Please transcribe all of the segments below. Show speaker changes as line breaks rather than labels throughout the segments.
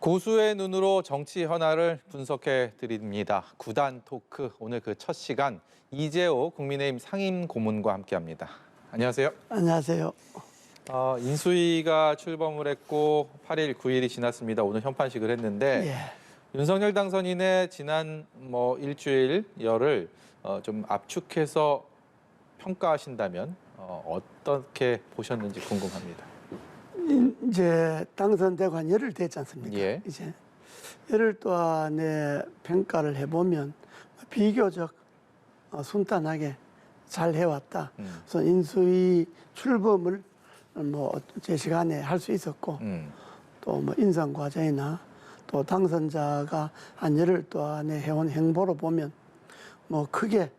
고수의 눈으로 정치 현안을 분석해 드립니다. 구단 토크 오늘 그 첫 시간 이재호 국민의힘 상임 고문과 함께합니다. 안녕하세요.
안녕하세요.
어, 인수위가 출범을 했고 8일, 9일이 지났습니다. 오늘 현판식을 했는데
예.
윤석열 당선인의 지난 뭐 일주일 열을 어, 좀 압축해서 평가하신다면 어, 어떻게 보셨는지 궁금합니다.
인- 이제 당선되고 한 열흘 됐지 않습니까?
예.
이제 열흘 동안에 평가를 해보면 비교적 어, 순탄하게 잘 해왔다.
음.
그래서 인수위 출범을 뭐 제 시간에 할 수 있었고
음.
또뭐 인선 과정이나 또 당선자가 한 열흘 동안에 해온 행보로 보면 뭐 크게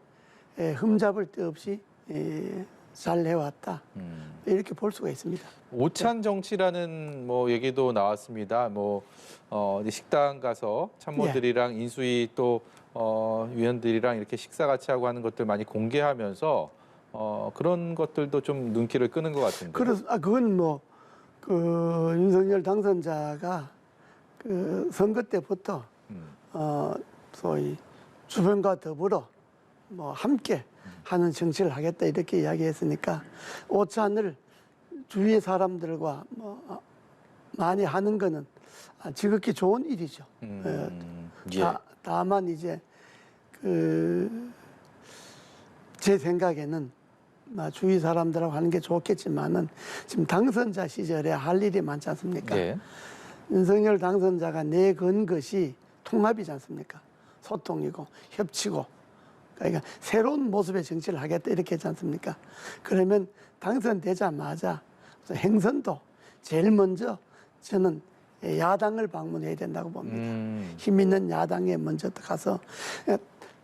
에, 흠잡을 데 없이 에, 잘 해왔다.
음.
이렇게 볼 수가 있습니다.
오찬 정치라는 뭐 얘기도 나왔습니다. 뭐 어, 식당 가서 참모들이랑 인수위 또 어, 위원들이랑 이렇게 식사 같이 하고 하는 것들 많이 공개하면서 어, 그런 것들도 좀 눈길을 끄는 것 같은데.
그래 아 그건 뭐 그 윤석열 당선자가 그 선거 때부터
음.
어 소위 주변과 더불어 뭐 함께 하는 정치를 하겠다 이렇게 이야기했으니까 오찬을 주위의 사람들과 뭐 어, 많이 하는 거는 아, 지극히 좋은 일이죠.
음. 예.
다, 다만 이제 그 제 생각에는 뭐 주위 사람들하고 하는 게 좋겠지만은 지금 당선자 시절에 할 일이 많지 않습니까?
예.
윤석열 당선자가 내건 것이 통합이지 않습니까? 소통이고 협치고 그러니까 새로운 모습의 정치를 하겠다 이렇게 했지 않습니까? 그러면 당선되자마자 행선도 제일 먼저 저는 야당을 방문해야 된다고 봅니다.
음.
힘 있는 야당에 먼저 가서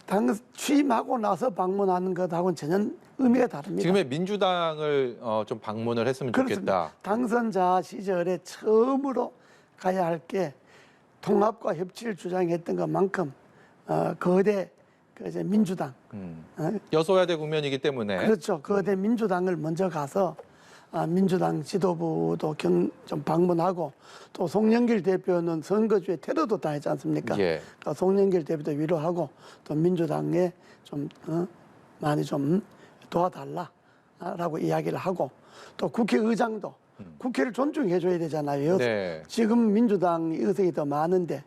당 취임하고 나서 방문하는 것하고는 전혀 의미가 다릅니다.
지금의 민주당을 어, 좀 방문을 했으면 좋겠다.
당선자 시절에 처음으로 가야 할 게 통합과 협치를 주장했던 것만큼 어, 거대 그 이제 민주당
음.
어,
여소야대 국면이기 때문에
그렇죠 거대 민주당을 먼저 가서 아, 민주당 지도부도 경, 좀 방문하고 또 송영길 대표는 선거주에 테러도 당했지 않습니까?
예.
그러니까 송영길 대표도 위로하고 또 민주당에 좀 어, 많이 좀 도와달라라고 이야기를 하고 또 국회의장도 국회를 존중해 줘야 되잖아요.
음. 네.
지금 민주당 의석이 더 많은데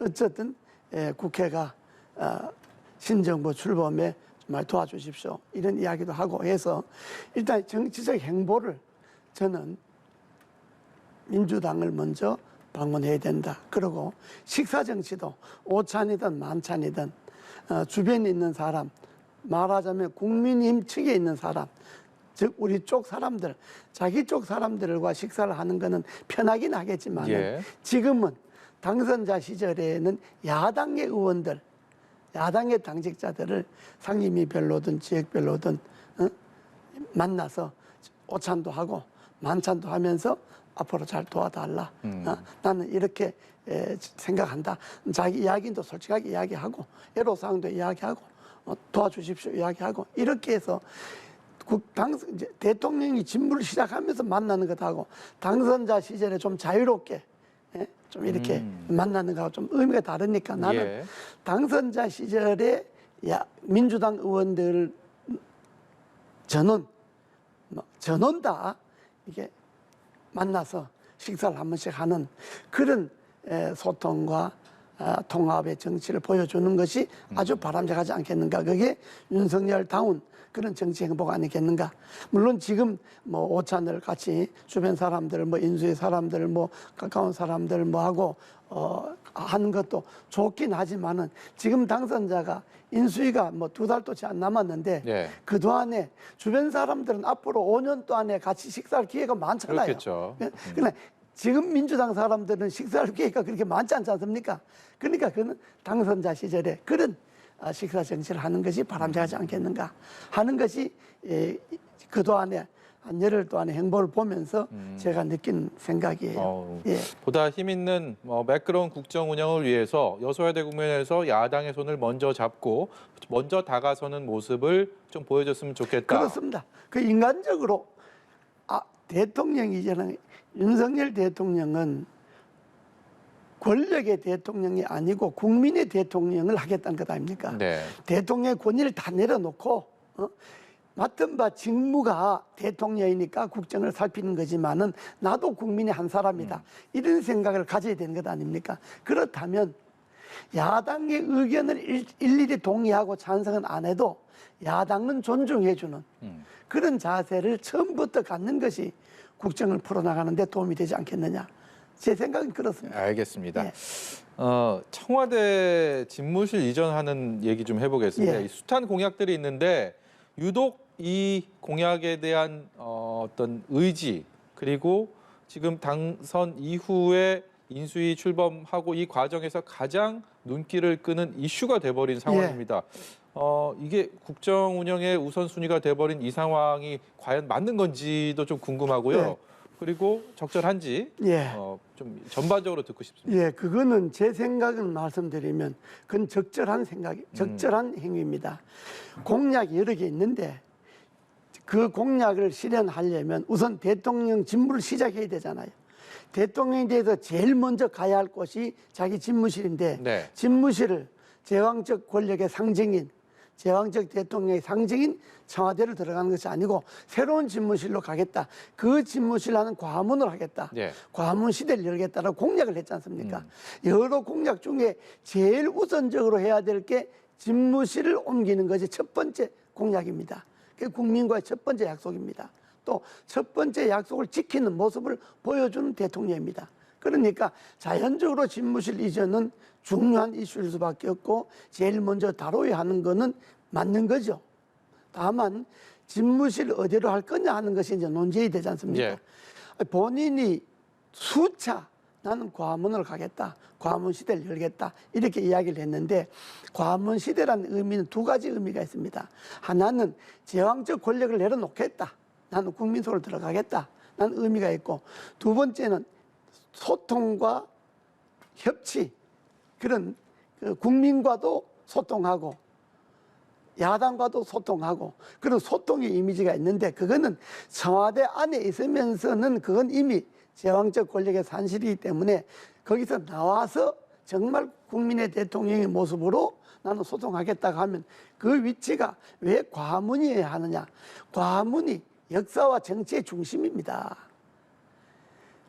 어쨌든 예, 국회가 어, 신정부 출범에 정말 도와주십시오 이런 이야기도 하고 해서 일단 정치적 행보를 저는 민주당을 먼저 방문해야 된다. 그리고 식사 정치도 오찬이든 만찬이든 어, 주변에 있는 사람 말하자면 국민힘 측에 있는 사람 즉 우리 쪽 사람들 자기 쪽 사람들과 식사를 하는 거는 편하긴 하겠지만
예.
지금은 당선자 시절에는 야당의 의원들 야당의 당직자들을 상임위별로든 지역별로든 어? 만나서 오찬도 하고 만찬도 하면서 앞으로 잘 도와달라.
음.
어? 나는 이렇게 에, 생각한다. 자기 이야기도 솔직하게 이야기하고 애로사항도 이야기하고 어, 도와주십시오 이야기하고 이렇게 해서 국, 당, 이제 대통령이 직무를 시작하면서 만나는 것하고 당선자 시절에 좀 자유롭게 예? 좀 이렇게
음.
만나는 거하고 좀 의미가 다르니까 나는
예.
당선자 시절에 야, 민주당 의원들 전원 뭐 전원 다 이게 만나서 식사를 한 번씩 하는 그런 에, 소통과 아, 통합의 정치를 보여주는 것이 아주 바람직하지 않겠는가. 그게 윤석열 다운 그런 정치 행보가 아니겠는가. 물론 지금 뭐 오찬을 같이 주변 사람들, 뭐 인수의 사람들, 뭐 가까운 사람들 뭐 하고 어, 하는 것도 좋긴 하지만은 지금 당선자가 인수위가 뭐 두 달도 채 안 남았는데
예.
그 동안에 주변 사람들은 앞으로 5년 동안에 같이 식사할 기회가 많잖아요.
그렇겠죠.
예, 그러나 지금 민주당 사람들은 식사할 기회가 그렇게 많지 않지 않습니까? 그러니까 그는 당선자 시절에 그런 아, 식사 정치를 하는 것이 바람직하지 않겠는가 하는 것이 예, 그 동안에 한 열흘 동안의 행보를 보면서 제가 느낀 생각이에요.
어우.
예.
보다 힘 있는 뭐 매끄러운 국정 운영을 위해서 여소야대 국면에서 야당의 손을 먼저 잡고 먼저 다가서는 모습을 좀 보여줬으면 좋겠다.
그렇습니다. 그 인간적으로 아 대통령이 저는 윤석열 대통령은 권력의 대통령이 아니고 국민의 대통령을 하겠다는 것 아닙니까?
네.
대통령의 권위를 다 내려놓고 어? 맡은 바 직무가 대통령이니까 국정을 살피는 거지만은 나도 국민의 한 사람이다 이런 생각을 가져야 되는 것 아닙니까? 그렇다면 야당의 의견을 일, 일일이 동의하고 찬성은 안 해도 야당은 존중해주는
음.
그런 자세를 처음부터 갖는 것이 국정을 풀어나가는 데 도움이 되지 않겠느냐 제 생각은 그렇습니다.
알겠습니다.
예.
어, 청와대 집무실 이전하는 얘기 좀 해보겠습니다.
예.
이 숱한 공약들이 있는데 유독 이 공약에 대한 어, 어떤 의지 그리고 지금 당선 이후에 인수위 출범하고 이 과정에서 가장 눈길을 끄는 이슈가 돼버린 상황입니다. 어, 이게 국정 운영의 우선순위가 돼버린 이 상황이 과연 맞는 건지도 좀 궁금하고요.
예.
그리고 적절한지
예.
어, 좀 전반적으로 듣고 싶습니다.
예, 그거는 제 생각은 말씀드리면 그건 적절한 생각이, 적절한 행위입니다. 공약이 여러 개 있는데 그 공약을 실현하려면 우선 대통령 직무를 시작해야 되잖아요. 대통령에 대해서 제일 먼저 가야 할 곳이 자기 집무실인데
네.
집무실을 제왕적 권력의 상징인 제왕적 대통령의 상징인 청와대를 들어가는 것이 아니고 새로운 집무실로 가겠다. 그 집무실 하는 과문을 하겠다.
예.
과문 시대를 열겠다라고 공약을 했지 않습니까? 여러 공약 중에 제일 우선적으로 해야 될 게 집무실을 옮기는 것이 첫 번째 공약입니다. 그게 국민과의 첫 번째 약속입니다. 또 첫 번째 약속을 지키는 모습을 보여주는 대통령입니다. 그러니까 자연적으로 집무실 이전은 중요한 이슈일 수밖에 없고 제일 먼저 다뤄야 하는 거는 맞는 거죠. 다만 집무실 어디로 할 거냐 하는 것이 이제 논쟁이 되지 않습니까?
예.
본인이 수차 나는 과문을 가겠다. 과문 시대를 열겠다. 이렇게 이야기를 했는데 과문 시대라는 의미는 두 가지 의미가 있습니다. 하나는 제왕적 권력을 내려놓겠다. 나는 국민 속으로 들어가겠다. 라는 의미가 있고 두 번째는 소통과 협치 그런 그 국민과도 소통하고 야당과도 소통하고 그런 소통의 이미지가 있는데 그거는 청와대 안에 있으면서는 그건 이미 제왕적 권력의 산실이기 때문에 거기서 나와서 정말 국민의 대통령의 모습으로 나는 소통하겠다고 하면 그 위치가 왜 과문이어야 하느냐 과문이 역사와 정치의 중심입니다.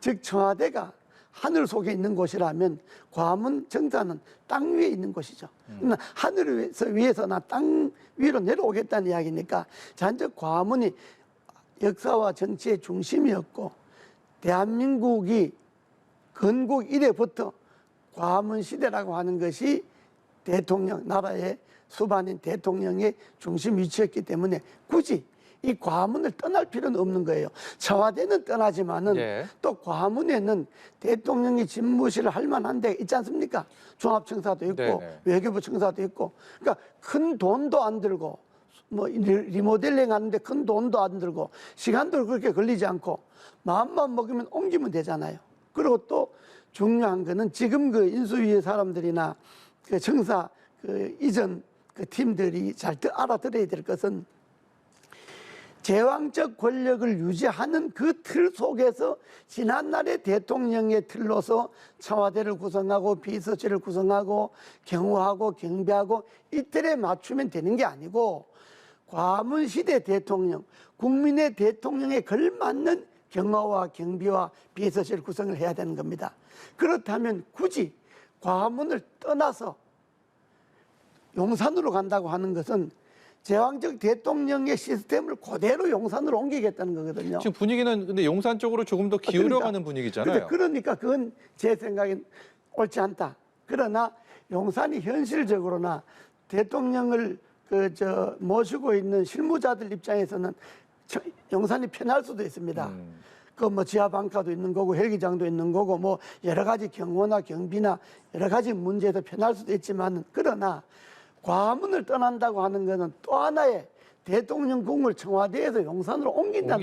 즉 청와대가 하늘 속에 있는 곳이라면 과문 정자는 땅 위에 있는 곳이죠. 그러나 하늘에서 위에서 나 땅 위로 내려오겠다는 이야기니까 잔적 과문이 역사와 정치의 중심이었고 대한민국이 건국 이래부터 과문 시대라고 하는 것이 대통령 나라의 수반인 대통령의 중심 위치였기 때문에 굳이 이 과문을 떠날 필요는 없는 거예요. 청와대는 떠나지만은
예.
또 과문에는 대통령이 집무실을 할 만한 데 있지 않습니까? 종합청사도 있고
네네.
외교부 청사도 있고 그러니까 큰 돈도 안 들고 뭐 리- 리모델링 하는데 큰 돈도 안 들고 시간도 그렇게 걸리지 않고 마음만 먹으면 옮기면 되잖아요. 그리고 또 중요한 거는 지금 그 인수위의 사람들이나 그 청사 그 이전 그 팀들이 잘 드- 알아들어야 될 것은 제왕적 권력을 유지하는 그 틀 속에서 지난날의 대통령의 틀로서 청와대를 구성하고 비서실을 구성하고 경호하고 경비하고 이 틀에 맞추면 되는 게 아니고 과문 시대 대통령, 국민의 대통령에 걸맞는 경호와 경비와 비서실 구성을 해야 되는 겁니다. 그렇다면 굳이 과문을 떠나서 용산으로 간다고 하는 것은 제왕적 대통령의 시스템을 그대로 용산으로 옮기겠다는 거거든요.
지금 분위기는 근데 용산 쪽으로 조금 더 기울여가는 분위기잖아요.
근데 그러니까 그건 제 생각엔 옳지 않다. 그러나 용산이 현실적으로나 대통령을 그 저 모시고 있는 실무자들 입장에서는 저- 용산이 편할 수도 있습니다.
음.
그뭐 지하 방카도 있는 거고 헬기장도 있는 거고 뭐 여러 가지 경호나 경비나 여러 가지 문제도 편할 수도 있지만 그러나 과문을 떠난다고 하는 거는 또 하나의 대통령 궁을 청와대에서 용산으로 옮긴다는.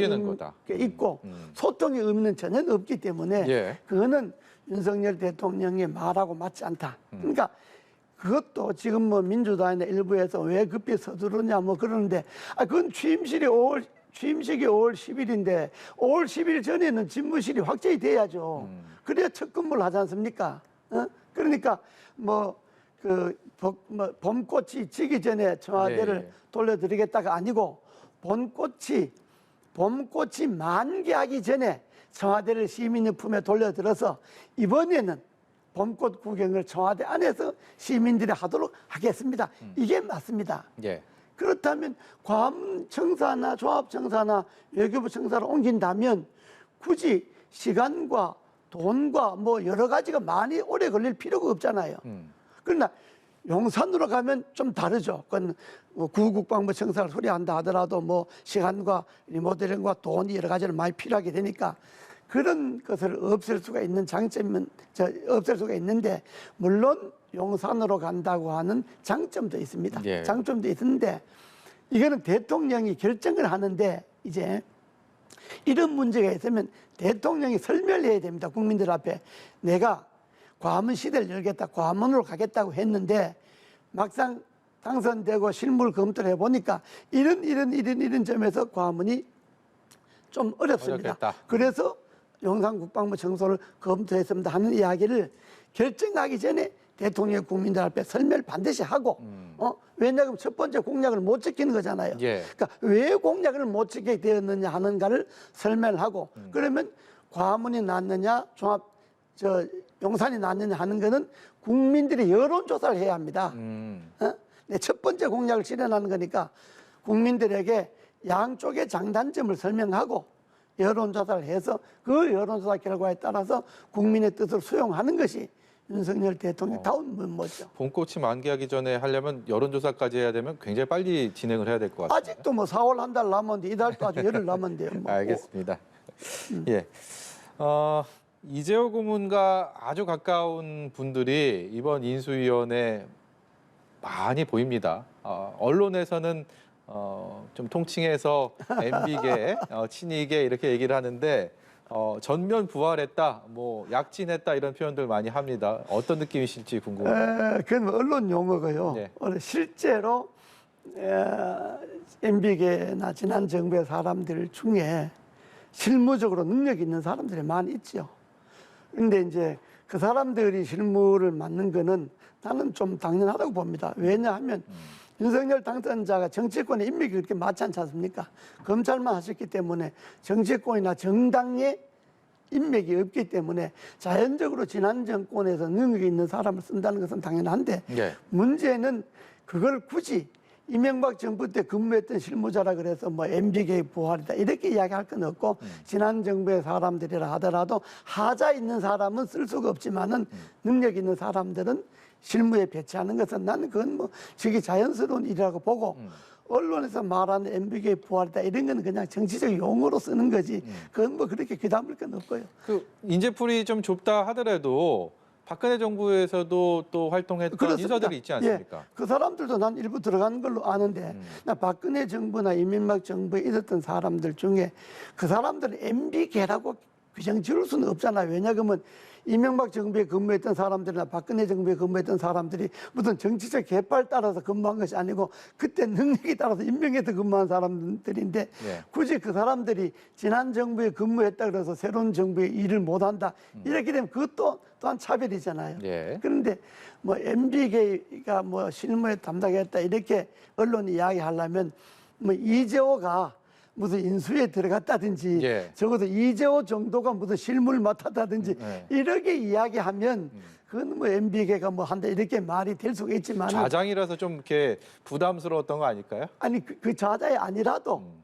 게 있고
음.
소통의 의미는 전혀 없기 때문에
예.
그거는 윤석열 대통령의 말하고 맞지 않다. 그러니까 그것도 지금 뭐 민주당이나 일부에서 왜 급히 서두르냐 뭐 그러는데 아 그건 취임식이 5월 취임식이 5월 10일인데 5월 10일 전에는 집무실이 확정이 돼야죠. 그래야 첫 근무를 하지 않습니까? 어? 그러니까 뭐그뭐 봄꽃이 지기 전에 청와대를
네.
돌려드리겠다가 아니고 봄꽃이 봄꽃이 만개하기 전에 청와대를 시민의 품에 돌려들어서 이번에는 봄꽃 구경을 청와대 안에서 시민들이 하도록 하겠습니다. 이게 맞습니다.
예.
그렇다면 괌 청사나 조합 청사나 외교부 청사를 옮긴다면 굳이 시간과 돈과 뭐 여러 가지가 많이 오래 걸릴 필요가 없잖아요.
음.
그러나 용산으로 가면 좀 다르죠. 그건 뭐 구국방부 청사를 수리한다 하더라도 뭐 시간과 리모델링과 돈이 여러 가지를 많이 필요하게 되니까 그런 것을 없앨 수가 있는 장점은 저 없앨 수가 있는데 물론 용산으로 간다고 하는 장점도 있습니다.
예.
장점도 있는데 이거는 대통령이 결정을 하는데 이제 이런 문제가 있으면 대통령이 설명을 해야 됩니다. 국민들 앞에 내가 과문 시대를 열겠다, 과문으로 가겠다고 했는데 막상 당선되고 실물 검토를 해보니까 이런 이런 이런 이런 점에서 과문이 좀 어렵습니다.
어렵겠다.
그래서 용산 국방부 청소를 검토했습니다 하는 이야기를 결정하기 전에 대통령이 국민들 앞에 설명을 반드시 하고 어 왜냐하면 첫 번째 공약을 못 지키는 거잖아요.
예.
그러니까 왜 공약을 못 지키게 되었느냐 하는가를 설명을 하고 그러면 과문이 낫느냐 종합 저 용산이 낫느냐 하는 거는 국민들이 여론조사를 해야 합니다.
음.
어? 내첫 번째 공약을 실현하는 거니까 국민들에게 양쪽의 장단점을 설명하고 여론조사를 해서 그 여론조사 결과에 따라서 국민의 뜻을 수용하는 것이 윤석열 대통령 다운 면모죠.
봄꽃이 만개하기 전에 하려면 여론조사까지 해야 되면 굉장히 빨리 진행을 해야 될 것 같습니다.
아직도 뭐 4월 한 달 남았는데 이달도 아주 열흘 남았는데요. 뭐.
알겠습니다.
음.
예. 어, 이재호 고문과 아주 가까운 분들이 이번 인수위원회 많이 보입니다. 어, 언론에서는 어, 좀 통칭해서 MB계, 어, 친이계 이렇게 얘기를 하는데 어, 전면 부활했다, 뭐 약진했다 이런 표현들 많이 합니다. 어떤 느낌이실지 궁금합니다.
에, 그건 뭐 언론 용어고요.
네.
어, 실제로 MB계나 지난 정부의 사람들 중에 실무적으로 능력 있는 사람들이 많이 있죠. 근데 이제 그 사람들이 실무를 맡는 거는 나는 좀 당연하다고 봅니다. 왜냐하면 윤석열 당선자가 정치권의 인맥이 그렇게 많지 않지 않습니까? 검찰만 하셨기 때문에 정치권이나 정당의 인맥이 없기 때문에 자연적으로 지난 정권에서 능력이 있는 사람을 쓴다는 것은 당연한데
예.
문제는 그걸 굳이 이명박 정부 때 근무했던 실무자라 그래서 뭐 MB계의 부활이다 이렇게 이야기할 건 없고 지난 정부의 사람들이라 하더라도 하자 있는 사람은 쓸 수가 없지만은 능력 있는 사람들은 실무에 배치하는 것은 나는 그건 뭐 저게 자연스러운 일이라고 보고 언론에서 말하는 MB계의 부활이다 이런 거는 그냥 정치적 용어로 쓰는 거지. 그건 뭐 그렇게 귀담을 건 없고요.
그 인재풀이 좀 좁다 하더라도 박근혜 정부에서도 또 활동했던
그렇습니다.
인사들이 있지 않습니까?
예, 그 사람들도 난 일부 들어가는 걸로 아는데
음.
나 박근혜 정부나 이명박 정부에 있었던 사람들 중에 그 사람들은 MB계라고 규정 지을 수는 없잖아요. 왜냐하면 이명박 정부에 근무했던 사람들이나 박근혜 정부에 근무했던 사람들이 무슨 정치적 계파를 따라서 근무한 것이 아니고 그때 능력에 따라서 임명해서 근무한 사람들인데
예.
굳이 그 사람들이 지난 정부에 근무했다 그래서 새로운 정부에 일을 못한다 이렇게 되면 그것도 또한 차별이잖아요.
예.
그런데 뭐 MB계가 뭐 실무에 담당했다 이렇게 언론이 이야기하려면 뭐 이재호가 무슨 인수에 들어갔다든지
예.
적어도 이재호 정도가 무슨 실무를 맡았다든지
네.
이렇게 이야기하면 그건 뭐 MB계가 뭐 한다 이렇게 말이 될 수가 있지만
좌장이라서 좀 이렇게 부담스러웠던 거 아닐까요?
아니 그, 그 좌자에 아니라도
음.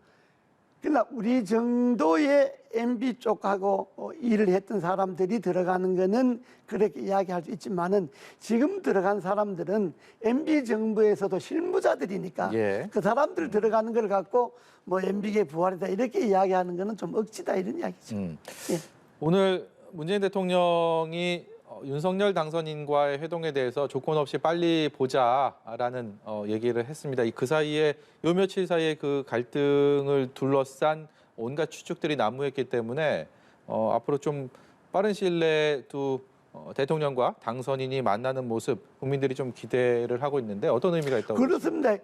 그러나 우리 정도의 MB 쪽하고 어, 일을 했던 사람들이 들어가는 거는 그렇게 이야기할 수 있지만은 지금 들어간 사람들은 MB 정부에서도 실무자들이니까
예.
그 사람들 들어가는 걸 갖고 뭐 MB계 부활이다 이렇게 이야기하는 거는 좀 억지다 이런 이야기죠.
음.
예.
오늘 문재인 대통령이 어, 윤석열 당선인과의 회동에 대해서 조건 없이 빨리 보자라는 어, 얘기를 했습니다. 이 그 사이에 요 며칠 사이에 그 갈등을 둘러싼 온갖 추측들이 난무했기 때문에 어, 앞으로 좀 빠른 시일 내에 두 어, 대통령과 당선인이 만나는 모습 국민들이 좀 기대를 하고 있는데 어떤 의미가 있다고
그렇습니다.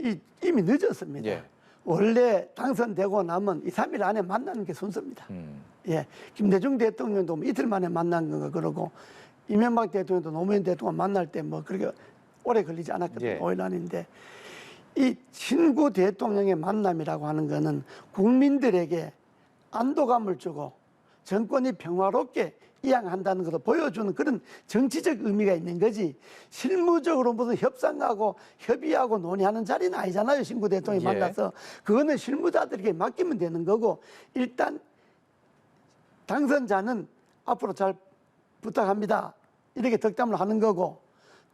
이, 이미 늦었습니다.
예.
원래 당선되고 나면 2, 3일 안에 만나는 게 순서입니다.
음.
예, 김대중 대통령도 뭐 이틀 만에 만난 건가 그러고 이명박 대통령도 노무현 대통령 만날 때 뭐 그렇게 오래 걸리지 않았거든요.
예.
5일 안인데 이 친구 대통령의 만남이라고 하는 거는 국민들에게 안도감을 주고 정권이 평화롭게 이양한다는 것을 보여주는 그런 정치적 의미가 있는 거지 실무적으로 무슨 협상하고 협의하고 논의하는 자리는 아니잖아요 신구 대통령이
예.
만나서 그거는 실무자들에게 맡기면 되는 거고 일단 당선자는 앞으로 잘 부탁합니다. 이렇게 덕담을 하는 거고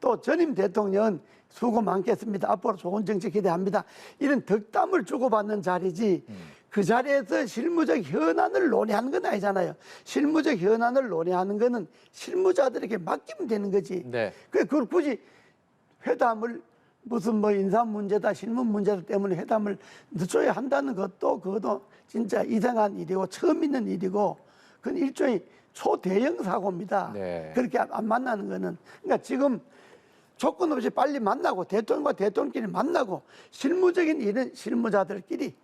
또 전임 대통령은 수고 많겠습니다. 앞으로 좋은 정치 기대합니다. 이런 덕담을 주고받는 자리지 그 자리에서 실무적 현안을 논의하는 건 아니잖아요. 실무적 현안을 논의하는 거는 실무자들에게 맡기면 되는 거지.
네.
그 그걸 굳이 회담을 무슨 뭐 인사 문제다 실무 문제다 때문에 회담을 늦춰야 한다는 것도 그것도 진짜 이상한 일이고 처음 있는 일이고 그건 일종의 초대형 사고입니다.
네.
그렇게 안- 안 만나는 거는 그러니까 지금 조건 없이 빨리 만나고 대통령과 대통령끼리 만나고 실무적인 일은 실무자들끼리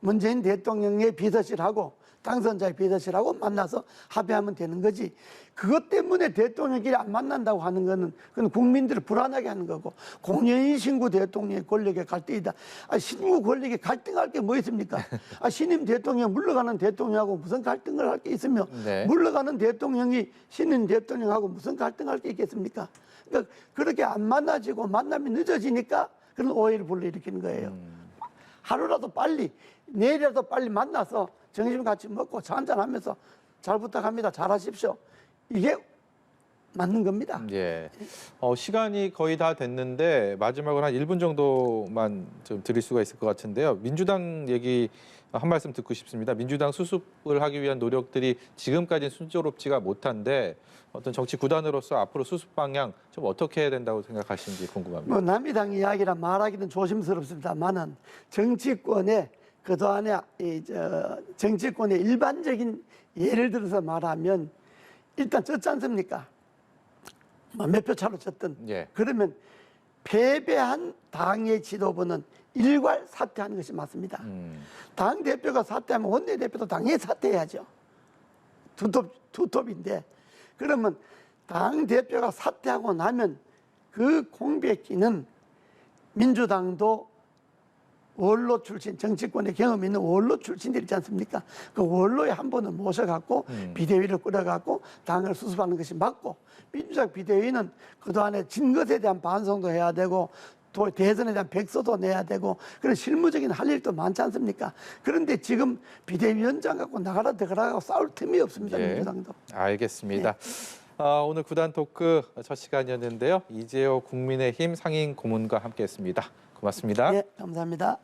문재인 대통령의 비서실하고 당선자의 비서실하고 만나서 합의하면 되는 거지. 그것 때문에 대통령끼리 안 만난다고 하는 거는 그건 국민들을 불안하게 하는 거고 공연히 신구 대통령의 권력의 갈등이다. 아, 신구 권력이 갈등할 게 뭐 있습니까? 아, 신임 대통령 물러가는 대통령하고 무슨 갈등을 할 게 있으며
네.
물러가는 대통령이 신임 대통령하고 무슨 갈등할 게 있겠습니까? 그러니까 그렇게 안 만나지고 만남이 늦어지니까 그런 오해를 불러일으키는 거예요. 하루라도 빨리 내일이라도 빨리 만나서 점심 같이 먹고 차 한잔 하면서 잘 부탁합니다. 잘하십시오. 이게 맞는 겁니다.
예. 어, 시간이 거의 다 됐는데 마지막으로 한 1분 정도만 좀 드릴 수가 있을 것 같은데요. 민주당 얘기 한 말씀 듣고 싶습니다. 민주당 수습을 하기 위한 노력들이 지금까지는 순조롭지가 못한데 어떤 정치 구단으로서 앞으로 수습 방향 좀 어떻게 해야 된다고 생각하시는지 궁금합니다.
뭐 남이당 이야기라 말하기는 조심스럽습니다만은 정치권의 그동안에 이저 정치권의 일반적인 예를 들어서 말하면 일단 졌지 않습니까? 뭐몇표 차로 졌든
예.
그러면 패배한 당의 지도부는 일괄 사퇴하는 것이 맞습니다.
음,
당 대표가 사퇴하면 원내 대표도 당연히 사퇴해야죠. 두톱 두톱인데 그러면 당 대표가 사퇴하고 나면 그 공백기는 민주당도 원로 출신 정치권에 경험 있는 원로 출신들 있지 않습니까? 그 원로에 한 번은 모셔갖고
음.
비대위를 꾸려갖고 당을 수습하는 것이 맞고 민주당 비대위는 그동안에 진 것에 대한 반성도 해야 되고 또 대선에 대한 백서도 내야 되고 그런 실무적인 할 일도 많지 않습니까? 그런데 지금 비대위원장 갖고 나가라 들어가라고 싸울 틈이 없습니다.
예.
민주당도.
알겠습니다. 아, 오늘 구단 토크 첫 시간이었는데요. 이재호 국민의힘 상임 고문과 함께했습니다. 고맙습니다.
예, 감사합니다.